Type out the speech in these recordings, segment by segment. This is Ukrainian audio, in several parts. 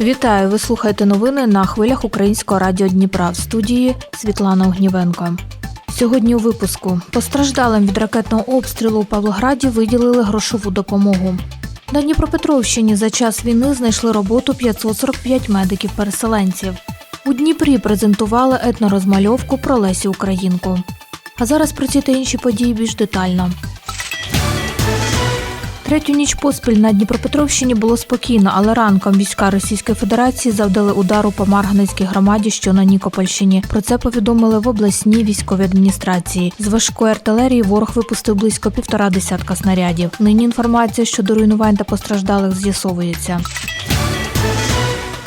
Вітаю! Ви слухаєте новини на хвилях Українського радіо Дніпра в студії Світлана Огнівенко. Сьогодні у випуску постраждалим від ракетного обстрілу у Павлограді виділили грошову допомогу. На Дніпропетровщині за час війни знайшли роботу 545 медиків-переселенців. У Дніпрі презентували етнорозмальовку про Лесі Українку. А зараз про ці та інші події більш детально. Третю ніч поспіль на Дніпропетровщині було спокійно, але ранком війська Російської Федерації завдали удару по Марганецькій громаді, що на Нікопольщині. Про це повідомили в обласній військовій адміністрації. З важкої артилерії ворог випустив близько півтора десятка снарядів. Нині інформація щодо руйнувань та постраждалих з'ясовується.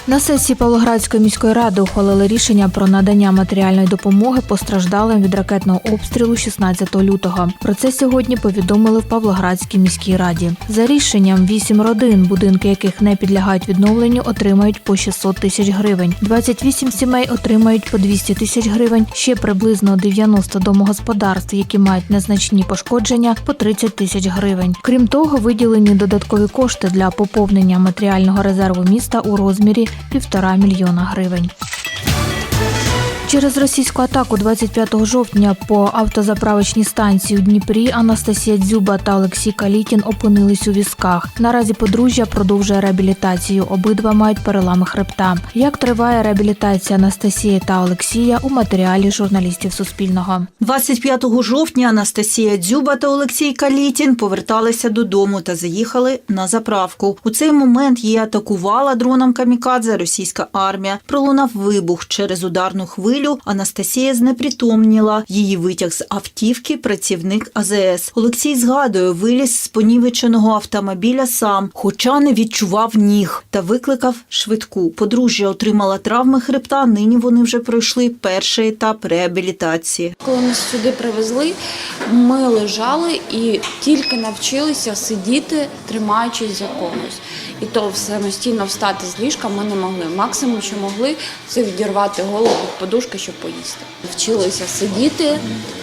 На сесії Павлоградської міської ради ухвалили рішення про надання матеріальної допомоги постраждалим від ракетного обстрілу 16 лютого. Про це сьогодні повідомили в Павлоградській міській раді. За рішенням, вісім родин, будинки яких не підлягають відновленню, отримають по 600 тисяч гривень. 28 сімей отримають по 200 тисяч гривень. Ще приблизно 90 домогосподарств, які мають незначні пошкодження, по 30 тисяч гривень. Крім того, виділені додаткові кошти для поповнення матеріального резерву міста у розмірі півтора мільйона гривень. Через російську атаку 25 жовтня по автозаправочній станції у Дніпрі Анастасія Дзюба та Олексій Калітін опинились у візках. Наразі подружжя продовжує реабілітацію. Обидва мають перелами хребта. Як триває реабілітація Анастасії та Олексія у матеріалі журналістів Суспільного? 25 жовтня Анастасія Дзюба та Олексій Калітін поверталися додому та заїхали на заправку. У цей момент її атакувала дроном камікадзе російська армія. Пролунав вибух через ударну хвилю. Анастасія знепритомніла. Її витяг з автівки працівник АЗС. Олексій згадує, виліз з понівеченого автомобіля сам, хоча не відчував ніг та викликав швидку. Подружжя отримала травми хребта. Нині вони вже пройшли перший етап реабілітації. Коли нас сюди привезли, ми лежали і тільки навчилися сидіти, тримаючись за когось. І то самостійно встати з ліжка ми не могли. Максимум, що могли, це відірвати голову від подушки, щоб поїсти. Вчилися сидіти.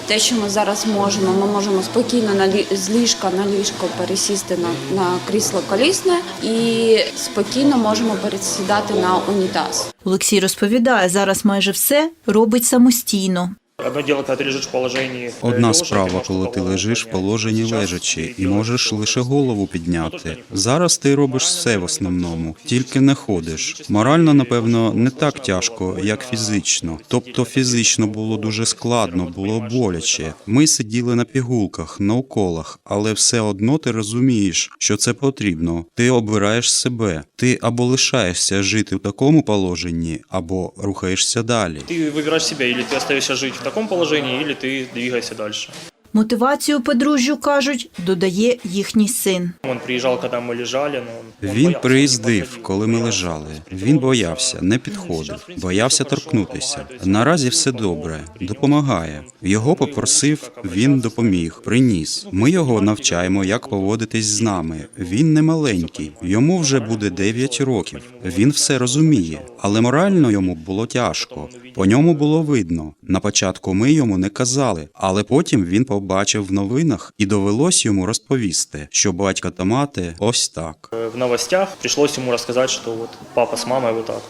Те, що ми зараз можемо, ми можемо спокійно на лі- з ліжка на ліжко пересісти на, на крісло колісне і спокійно можемо пересідати на унітаз. Олексій розповідає, зараз майже все робить самостійно. Одно дело, когда ты лежишь в положении. э, Одна лежа, справа, можешь коли только ти голову лежиш в поднять. положенні Сейчас лежачи ты і делаешь можеш только лише голову. голову підняти. Зараз ти робиш все в основному, тільки не ходиш. Морально, напевно, не так тяжко, як фізично. Тобто фізично було дуже складно, було боляче. Ми сиділи на пігулках, на уколах, але все одно ти розумієш, що це потрібно. Ти обираєш себе. Ти або лишаєшся жити в такому положенні, або рухаєшся далі. Ты выбираешь себя, или ты остаешься жить в таком положении, или ты двигайся дальше. Мотивацію подружжю кажуть, додає їхній син. Он приезжал, когда мы лежали, Він приїздив, коли ми лежали. Він боявся, не підходив, боявся торкнутися. Наразі все добре, допомагає. Його попросив, він допоміг, приніс. Ми його навчаємо, як поводитись з нами. Він не маленький, йому вже буде 9 років. Він все розуміє, але морально йому було тяжко. По ньому було видно. На початку ми йому не казали, але потім він побачив в новинах і довелось йому розповісти, що батька та мати ось так. Э, В новостях прийшлось йому розказати, що от папа з мамою вот так.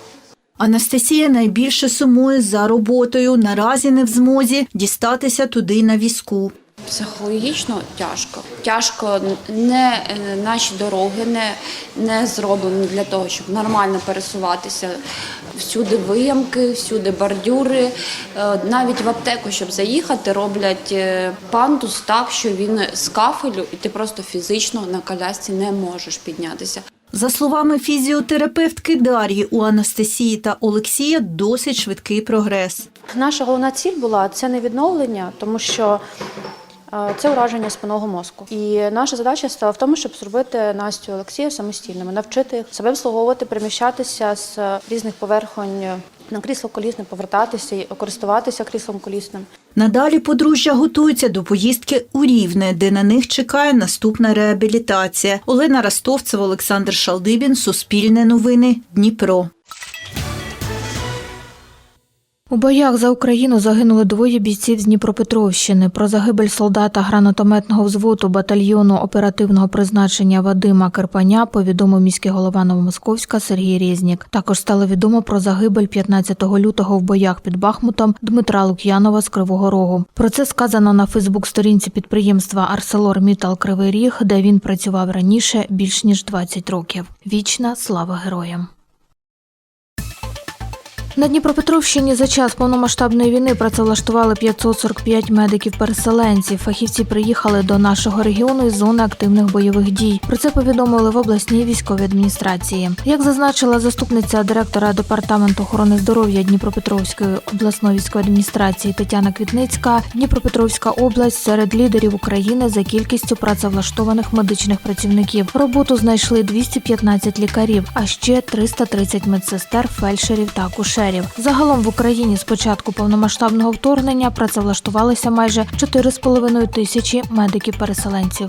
Анастасія найбільше сумує за роботою. Наразі не в змозі дістатися туди на візку. Психологічно тяжко. Тяжко не е, наші дороги не, не зроблені для того, щоб нормально пересуватися. Всюди виямки, всюди бордюри. Е, Навіть в аптеку, щоб заїхати, роблять е, пандус так, що він з кафелю, і ти просто фізично на колясці не можеш піднятися. За словами фізіотерапевтки Дар'ї, у Анастасії та Олексія досить швидкий прогрес. Наша головна ціль була це не відновлення, тому що це ураження спинного мозку. І наша задача стала в тому, щоб зробити Настю Олексія самостійними, навчити їх себе обслуговувати, переміщатися з різних поверхонь на крісло колісне, повертатися і користуватися кріслом колісним. Надалі подружжя готується до поїздки у Рівне, де на них чекає наступна реабілітація. Олена Ростовцева, Олександр Шалдибін, Суспільне новини, Дніпро. У боях за Україну загинули двоє бійців з Дніпропетровщини. Про загибель солдата гранатометного взводу батальйону оперативного призначення Вадима Керпаня повідомив міський голова Новомосковська Сергій Резнік. Також стало відомо про загибель 15 лютого в боях під Бахмутом Дмитра Лук'янова з Кривого Рогу. Про це сказано на Фейсбук-сторінці підприємства Арселор Мітал Кривий Ріг, де він працював раніше більш ніж 20 років. Вічна слава героям. На Дніпропетровщині за час повномасштабної війни працевлаштували 545 медиків-переселенців. Фахівці приїхали до нашого регіону із зони активних бойових дій. Про це повідомили в обласній військовій адміністрації. Як зазначила заступниця директора департаменту охорони здоров'я Дніпропетровської обласної військової адміністрації Тетяна Квітницька, Дніпропетровська область серед лідерів України за кількістю працевлаштованих медичних працівників. Роботу знайшли 215 лікарів, а ще 330 медсестер, фельдшерів та акушерів. Загалом в Україні з початку повномасштабного вторгнення працевлаштувалися майже 4,5 тисячі медиків-переселенців.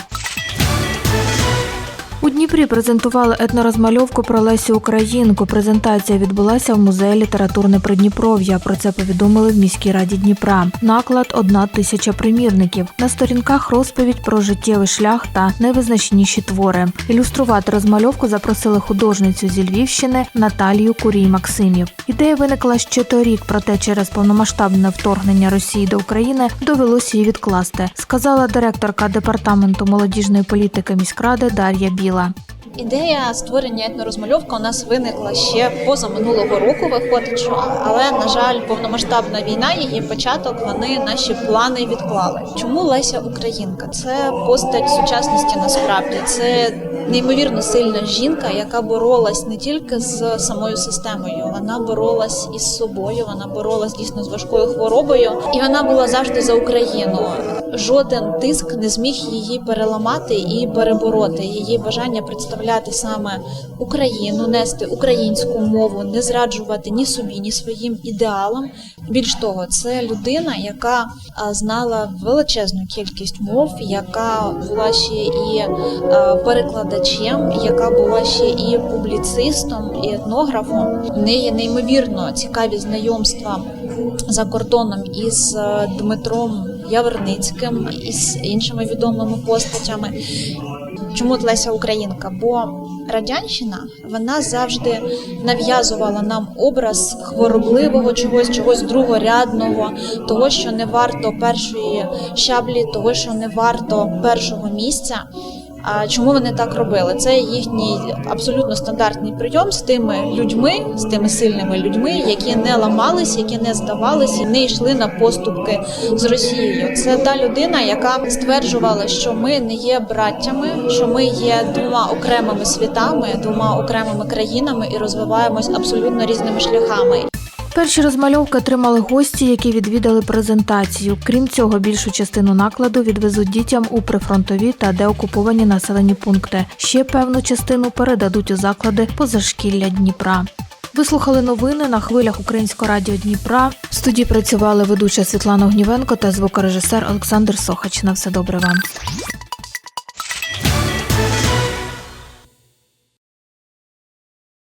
У Дніпрі презентували етнорозмальовку про Лесю Українку. Презентація відбулася в музеї літературне Придніпров'я. Про це повідомили в міській раді Дніпра. Наклад одна тисяча примірників. На сторінках розповідь про життєвий шлях та найвизначніші твори. Ілюструвати розмальовку запросили художницю зі Львівщини Наталію Курій Максимів. Ідея виникла ще торік, проте через повномасштабне вторгнення Росії до України довелося її відкласти, сказала директорка департаменту молодіжної політики міськради Дар'я Біла. Ідея створення етнорозмальовка у нас виникла ще поза минулого року. Виходить, що але на жаль, повномасштабна війна, її початок, вони наші плани відклали. Чому Леся Українка? Це постать сучасності. Насправді це неймовірно сильна жінка, яка боролась не тільки з самою системою, вона боролась із собою. Вона боролась дійсно з важкою хворобою, і вона була завжди за Україну. Жоден тиск не зміг її переламати і перебороти. Її бажання представляти саме Україну, нести українську мову, не зраджувати ні собі, ні своїм ідеалам. Більш того, це людина, яка знала величезну кількість мов, яка була ще і перекладачем, яка була ще і публіцистом, і етнографом. В неї неймовірно цікаві знайомства за кордоном із Дмитром Яворницьким із іншими відомими постатями. Чому Леся Українка? Бо радянщина вона завжди нав'язувала нам образ хворобливого чогось, чогось другорядного, того, що не варто першої щаблі, того, що не варто першого місця. Чому вони так робили? Це їхній абсолютно стандартний прийом з тими людьми, з тими сильними людьми, які не ламались, які не здавались і не йшли на поступки з Росією. Це та людина, яка стверджувала, що ми не є браттями, що ми є двома окремими світами, двома окремими країнами і розвиваємось абсолютно різними шляхами. Перші розмальовки отримали гості, які відвідали презентацію. Крім цього, більшу частину накладу відвезуть дітям у прифронтові та деокуповані населені пункти. Ще певну частину передадуть у заклади позашкілля Дніпра. Ви слухали новини на хвилях Українського радіо Дніпра. В студії працювали ведуча Світлана Огнівенко та звукорежисер Олександр Сохач. На все добре вам.